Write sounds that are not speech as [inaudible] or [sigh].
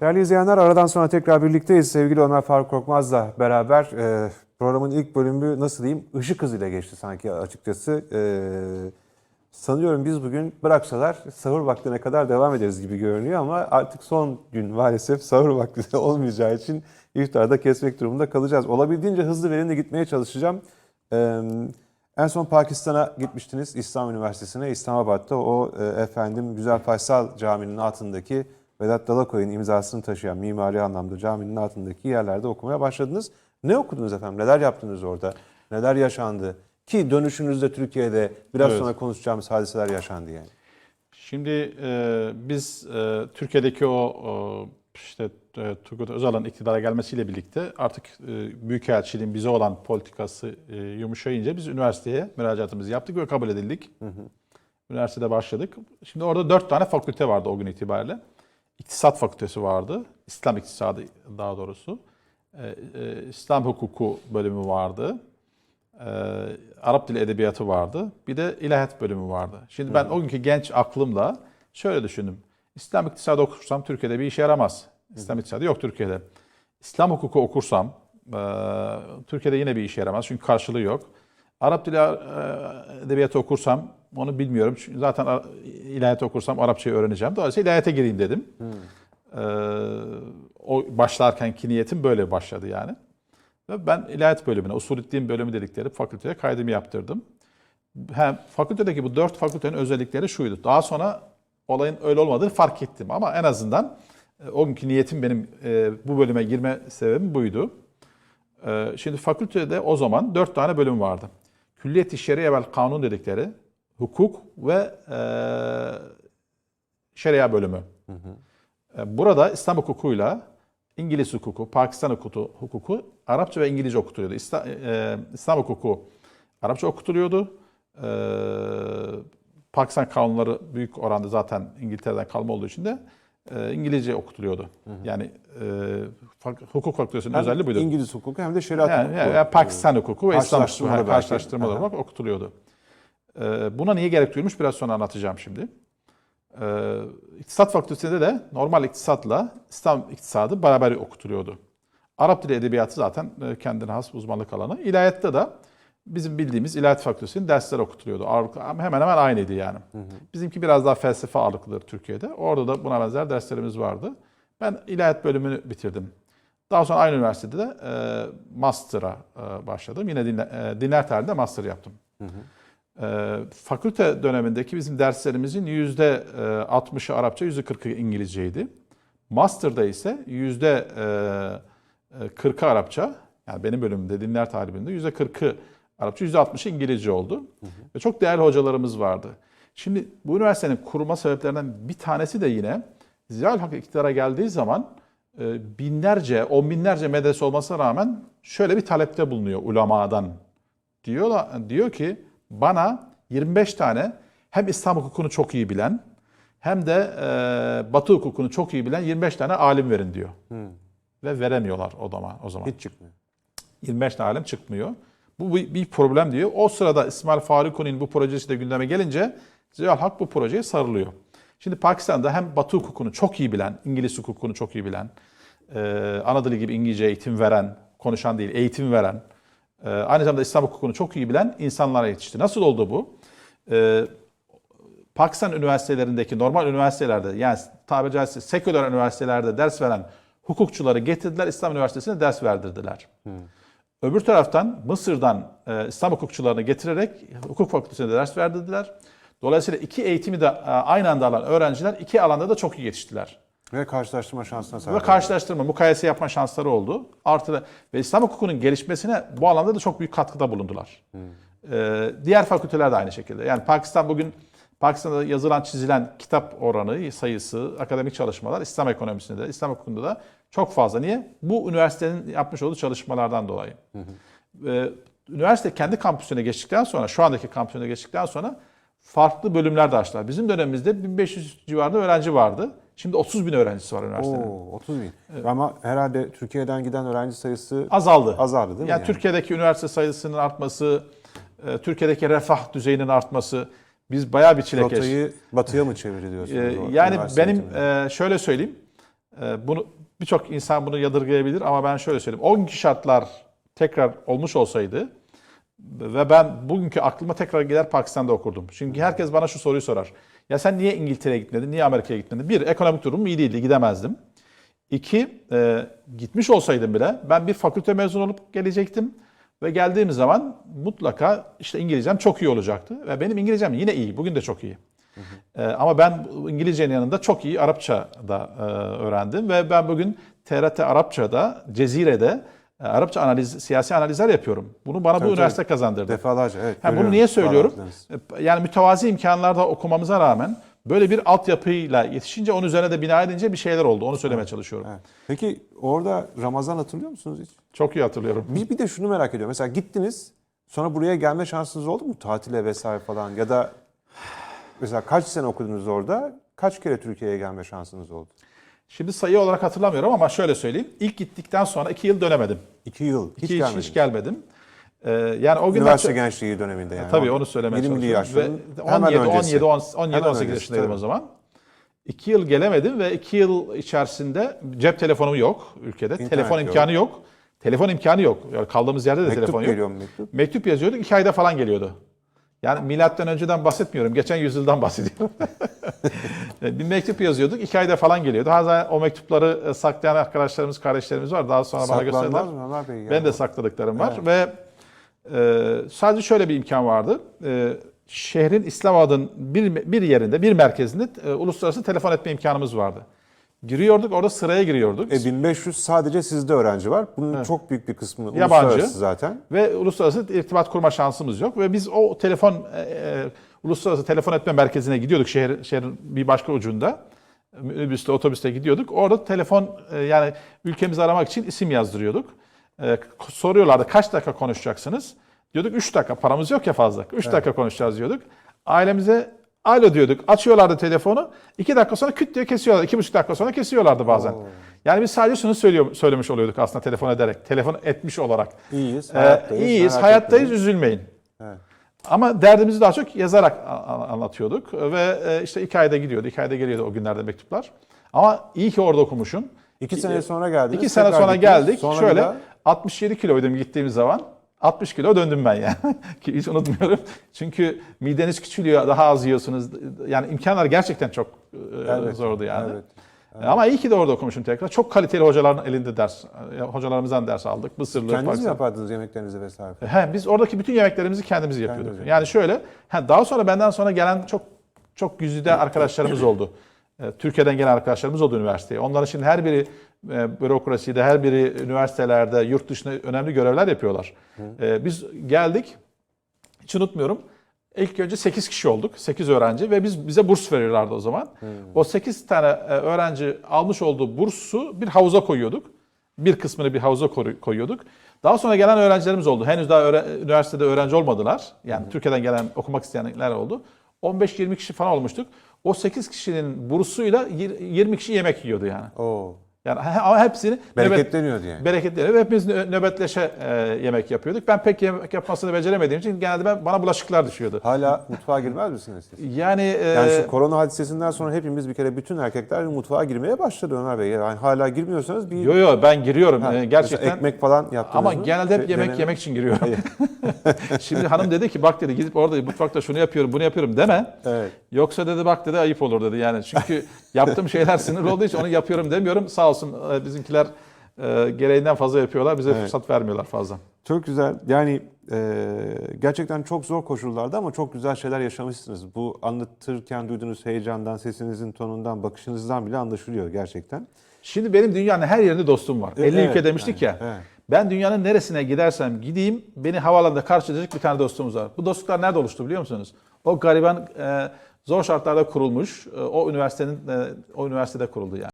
Değerli izleyenler aradan sonra tekrar birlikteyiz. Sevgili Ömer Faruk Korkmaz'la beraber e, programın ilk bölümü nasıl diyeyim ışık hızıyla geçti sanki açıkçası. E, sanıyorum biz bugün bıraksalar sahur vaktine kadar devam ederiz gibi görünüyor ama artık son gün maalesef sahur vakti [laughs] olmayacağı için iftarda kesmek durumunda kalacağız. Olabildiğince hızlı verimli gitmeye çalışacağım. E, en son Pakistan'a gitmiştiniz İslam Üniversitesi'ne İslamabad'da o e, efendim Güzel Faysal Camii'nin altındaki Vedat Dalakoy'un imzasını taşıyan mimari anlamda caminin altındaki yerlerde okumaya başladınız. Ne okudunuz efendim? Neler yaptınız orada? Neler yaşandı? Ki dönüşünüzde Türkiye'de biraz Evet. sonra konuşacağımız hadiseler yaşandı yani. Şimdi e, biz e, Türkiye'deki o, o işte e, Turgut Özal'ın iktidara gelmesiyle birlikte artık e, Büyükelçiliğin bize olan politikası e, yumuşayınca biz üniversiteye müracaatımızı yaptık ve kabul edildik. Üniversitede başladık. Şimdi orada dört tane fakülte vardı o gün itibariyle. İktisat Fakültesi vardı. İslam İktisadı daha doğrusu. E, e, İslam Hukuku bölümü vardı. E, Arap Dili Edebiyatı vardı. Bir de İlahiyat bölümü vardı. Şimdi ben o günkü genç aklımla şöyle düşündüm. İslam İktisadı okursam Türkiye'de bir işe yaramaz. İslam İktisadı yok Türkiye'de. İslam Hukuku okursam e, Türkiye'de yine bir işe yaramaz. Çünkü karşılığı yok. Arap Dili e, Edebiyatı okursam onu bilmiyorum. Çünkü zaten ilahiyat okursam Arapçayı öğreneceğim. Dolayısıyla ilahiyata gireyim dedim. Ee, o başlarkenki niyetim böyle başladı yani. Ve ben ilahiyat bölümüne, usulüddin bölümü dedikleri fakülteye kaydımı yaptırdım. Hem fakültedeki bu dört fakültenin özellikleri şuydu. Daha sonra olayın öyle olmadığını fark ettim ama en azından e, o günkü niyetim benim e, bu bölüme girme sebebim buydu. E, şimdi fakültede o zaman dört tane bölüm vardı. Külliyet-i Şeriye vel Kanun dedikleri hukuk ve e, şeria bölümü. E, Burada İslam hukukuyla İngiliz hukuku, Pakistan hukuku, hukuku Arapça ve İngilizce okutuluyordu. İslam, e, İslam hukuku Arapça okutuluyordu. E, Pakistan kanunları büyük oranda zaten İngiltere'den kalma olduğu için de e, İngilizce okutuluyordu. Yani e, hukuk fakültesinin özelliği buydu. İngiliz hukuku hem de şeriat Yani, hukuku. yani, yani Pakistan hukuku ve İslam hukuku Karşılaştırmalı olarak okutuluyordu. Ee, buna niye gerek duyulmuş biraz sonra anlatacağım şimdi. Ee, İktisat Fakültesi'nde de normal iktisatla İslam iktisadı beraber okutuluyordu. Arap dili edebiyatı zaten e, kendine has uzmanlık alanı. İlahiyatta da bizim bildiğimiz İlahiyat Fakültesi'nin dersleri okutuluyordu. Hemen hemen aynıydı yani. Bizimki biraz daha felsefe ağırlıklıdır Türkiye'de. Orada da buna benzer derslerimiz vardı. Ben İlahiyat bölümünü bitirdim. Daha sonra aynı üniversitede de e, master'a e, başladım. Yine dinler, e, dinler tarihinde master yaptım. E, fakülte dönemindeki bizim derslerimizin yüzde e, 60'ı Arapça, yüzde 40'ı İngilizceydi. Master'da ise yüzde e, 40'ı Arapça, yani benim bölümümde dinler tarihinde yüzde 40'ı Arapça, yüzde 60'ı İngilizce oldu. Ve çok değerli hocalarımız vardı. Şimdi bu üniversitenin kurulma sebeplerinden bir tanesi de yine Ziyaül Hak iktidara geldiği zaman e, binlerce, on binlerce medrese olmasına rağmen şöyle bir talepte bulunuyor ulemadan. Diyor, diyor ki bana 25 tane hem İslam hukukunu çok iyi bilen hem de e, Batı hukukunu çok iyi bilen 25 tane alim verin diyor. Ve veremiyorlar o zaman. O zaman. Hiç çıkmıyor. 25 tane alim çıkmıyor. Bu bir, problem diyor. O sırada İsmail Faruk'un bu projesi de gündeme gelince Ziyaül Hak bu projeye sarılıyor. Şimdi Pakistan'da hem Batı hukukunu çok iyi bilen, İngiliz hukukunu çok iyi bilen, e, ana dili gibi İngilizce eğitim veren, konuşan değil eğitim veren, e, aynı zamanda İslam hukukunu çok iyi bilen insanlara yetişti. Nasıl oldu bu? E, Pakistan üniversitelerindeki normal üniversitelerde yani tabiri caizse seküler üniversitelerde ders veren hukukçuları getirdiler İslam Üniversitesi'ne ders verdirdiler. Öbür taraftan Mısır'dan e, İslam hukukçularını getirerek hukuk fakültesine de ders verdirdiler. Dolayısıyla iki eğitimi de e, aynı anda alan öğrenciler iki alanda da çok iyi yetiştiler. Ve karşılaştırma şansına sahip. Ve karşılaştırma, mukayese yapma şansları oldu. Artı da- ve İslam hukukunun gelişmesine bu alanda da çok büyük katkıda bulundular. Ee, diğer fakülteler de aynı şekilde. Yani Pakistan bugün Pakistan'da yazılan, çizilen kitap oranı, sayısı, akademik çalışmalar İslam ekonomisinde de, İslam hukukunda da çok fazla. Niye? Bu üniversitenin yapmış olduğu çalışmalardan dolayı. Ee, üniversite kendi kampüsüne geçtikten sonra, şu andaki kampüsüne geçtikten sonra farklı bölümler de açtılar. Bizim dönemimizde 1500 civarında öğrenci vardı. Şimdi 30 bin öğrencisi var üniversitenin. Oo, 30 bin. Ama herhalde Türkiye'den giden öğrenci sayısı Azaldı. azaldı değil mi? Yani yani? Türkiye'deki üniversite sayısının artması, e, Türkiye'deki refah düzeyinin artması biz bayağı bir çilekeş. Rotayı batıya mı çeviri diyorsunuz? Ee, o yani benim e, şöyle söyleyeyim. e, bunu birçok insan bunu yadırgayabilir ama ben şöyle söyleyeyim. O günkü şartlar tekrar olmuş olsaydı ve ben bugünkü aklıma tekrar gider Pakistan'da okurdum. Çünkü herkes bana şu soruyu sorar. Ya sen niye İngiltere'ye gitmedin, niye Amerika'ya gitmedin? Bir, ekonomik durumum iyi değildi, gidemezdim. İki, e, gitmiş olsaydım bile ben bir fakülte mezun olup gelecektim. Ve geldiğim zaman mutlaka işte İngilizcem çok iyi olacaktı. Ve benim İngilizcem yine iyi, bugün de çok iyi. E, ama ben İngilizcenin yanında çok iyi Arapça da e, öğrendim. Ve ben bugün TRT Arapça'da, Cezire'de Arapça analiz, siyasi analizler yapıyorum. Bunu bana Tabii, bu üniversite tabii. kazandırdı. Defalarca evet. Ha, bunu niye söylüyorum? Bağlantılarınız. Yani mütevazi imkanlarda okumamıza rağmen böyle bir altyapıyla yetişince onun üzerine de bina edince bir şeyler oldu. Onu söylemeye çalışıyorum. Evet. Peki orada Ramazan hatırlıyor musunuz hiç? Çok iyi hatırlıyorum. Bir, bir de şunu merak ediyorum. Mesela gittiniz sonra buraya gelme şansınız oldu mu? Tatile vesaire falan ya da mesela kaç sene okudunuz orada? Kaç kere Türkiye'ye gelme şansınız oldu? Şimdi sayı olarak hatırlamıyorum ama şöyle söyleyeyim. İlk gittikten sonra iki yıl dönemedim. İki yıl. Hiç İki hiç, hiç gelmedim. Ee, yani o günler... Üniversite gençliği döneminde yani. Tabii onu söylemeye 20'li çalışıyorum. yaşların Ve hemen 17, öncesi. 17, 17, Hemen 18 öncesi, yaşındaydım tabii. o zaman. İki yıl gelemedim ve iki yıl içerisinde cep telefonu yok ülkede. İnternet telefon yok. imkanı yok. Telefon imkanı yok. Yani kaldığımız yerde de Mektup telefon yok. geliyor mu mektup? Mektup yazıyorduk, iki ayda falan geliyordu. Yani milattan önceden bahsetmiyorum, geçen yüzyıldan [laughs] bahsediyorum. bir mektup yazıyorduk, iki ayda falan geliyordu. Bazen o mektupları e, saklayan arkadaşlarımız, kardeşlerimiz var. Daha sonra bana gösterdiler. Mı? Ben de sakladıklarım var ve e, sadece şöyle bir imkan vardı. E, şehrin İslamabad'ın bir, bir yerinde, bir merkezinde e, uluslararası telefon etme imkanımız vardı. Giriyorduk, orada sıraya giriyorduk. E 1500 sadece sizde öğrenci var. Bunun çok büyük bir kısmı Yabancı. uluslararası zaten. Ve uluslararası irtibat kurma şansımız yok. Ve biz o telefon, e, e, uluslararası telefon etme merkezine gidiyorduk şehir, şehrin bir başka ucunda. Minibüste, otobüste gidiyorduk. Orada telefon, e, yani ülkemizi aramak için isim yazdırıyorduk. E, soruyorlardı kaç dakika konuşacaksınız? Diyorduk 3 dakika, paramız yok ya fazla. 3 dakika konuşacağız diyorduk. Ailemize alo diyorduk. Açıyorlardı telefonu. 2 dakika sonra küt diye kesiyorlar. 2,5 dakika sonra kesiyorlardı bazen. Yani biz sadece şunu söylüyor, söylemiş oluyorduk aslında telefon ederek. Telefon etmiş olarak. İyiyiz, Ee, hayattayız. iyiyiz, merak hayattayız, üzülmeyin. Evet. Ama derdimizi daha çok yazarak anlatıyorduk ve e, işte iki ayda gidiyordu, iki ayda geliyordu o günlerde mektuplar. Ama iyi ki orada okumuşum. İki sene sonra geldiniz. İki sene sonra geldik. Sonra Şöyle daha- 67 kiloydum gittiğimiz zaman. 60 kilo döndüm ben yani. [laughs] Ki hiç unutmuyorum. Çünkü mideniz küçülüyor, daha az yiyorsunuz. Yani imkanlar gerçekten çok e, Evet, zordu yani. evet. Ama iyi ki de orada okumuşum tekrar. Çok kaliteli hocaların elinde ders, e, hocalarımızdan ders aldık. Mısırlı, Kendiniz mi Pakistan- yapardınız yemeklerinizi vesaire? He, biz oradaki bütün yemeklerimizi kendimiz yapıyorduk. Kendiniz Yani şöyle, he, daha sonra benden sonra gelen çok çok güzide arkadaşlarımız [coughs] oldu. E, Türkiye'den gelen arkadaşlarımız oldu üniversiteye. Onların şimdi her biri bürokraside, her biri üniversitelerde, yurt dışında önemli görevler yapıyorlar. E, Biz geldik, hiç unutmuyorum. İlk önce 8 kişi olduk, 8 öğrenci ve biz bize burs veriyorlardı o zaman. O 8 tane e, öğrenci almış olduğu bursu bir havuza koyuyorduk. Bir kısmını bir havuza koyuyorduk. Daha sonra gelen öğrencilerimiz oldu. Henüz daha öğre- üniversitede öğrenci olmadılar. Yani Türkiye'den gelen okumak isteyenler oldu. 15-20 kişi falan olmuştuk. O 8 kişinin bursuyla yir- 20 kişi yemek yiyordu yani. Oo. Yani hepsini Bereketleniyordu yani. bereketleniyor hepimiz nö- nöbetleşe e, yemek yapıyorduk. Ben pek yemek yapmasını beceremediğim için genelde ben, bana bulaşıklar düşüyordu. Hala mutfağa girmez misiniz siz? Yani, e, Yani şu korona hadisesinden sonra hepimiz bir kere bütün erkekler mutfağa girmeye başladı Ömer Bey. Yani hala girmiyorsanız bir yo yo ben giriyorum Ha, e, gerçekten. ekmek falan yaptınız Ama mı? genelde hep Şey, yemek deneme- yemek için giriyorum. [laughs] Şimdi hanım dedi ki bak dedi gidip orada mutfakta şunu yapıyorum bunu yapıyorum deme. Evet. Yoksa dedi bak dedi ayıp olur dedi yani. Çünkü yaptığım şeyler sınırlı olduğu için onu yapıyorum demiyorum. Sağ olsun e, bizimkiler e, gereğinden fazla yapıyorlar. Bize Evet. fırsat vermiyorlar fazla. Çok güzel. Yani e, gerçekten çok zor koşullarda ama çok güzel şeyler yaşamışsınız. Bu anlatırken duyduğunuz heyecandan, sesinizin tonundan, bakışınızdan bile anlaşılıyor gerçekten. Şimdi benim dünyanın her yerinde dostum var. 50 evet, ülke demiştik yani, ya. evet. Ben dünyanın neresine gidersem gideyim beni havaalanında karşılayacak bir tane dostumuz var. Bu dostluklar nerede oluştu biliyor musunuz? O gariban e, zor şartlarda kurulmuş. e, o üniversitenin e, o üniversitede kuruldu yani.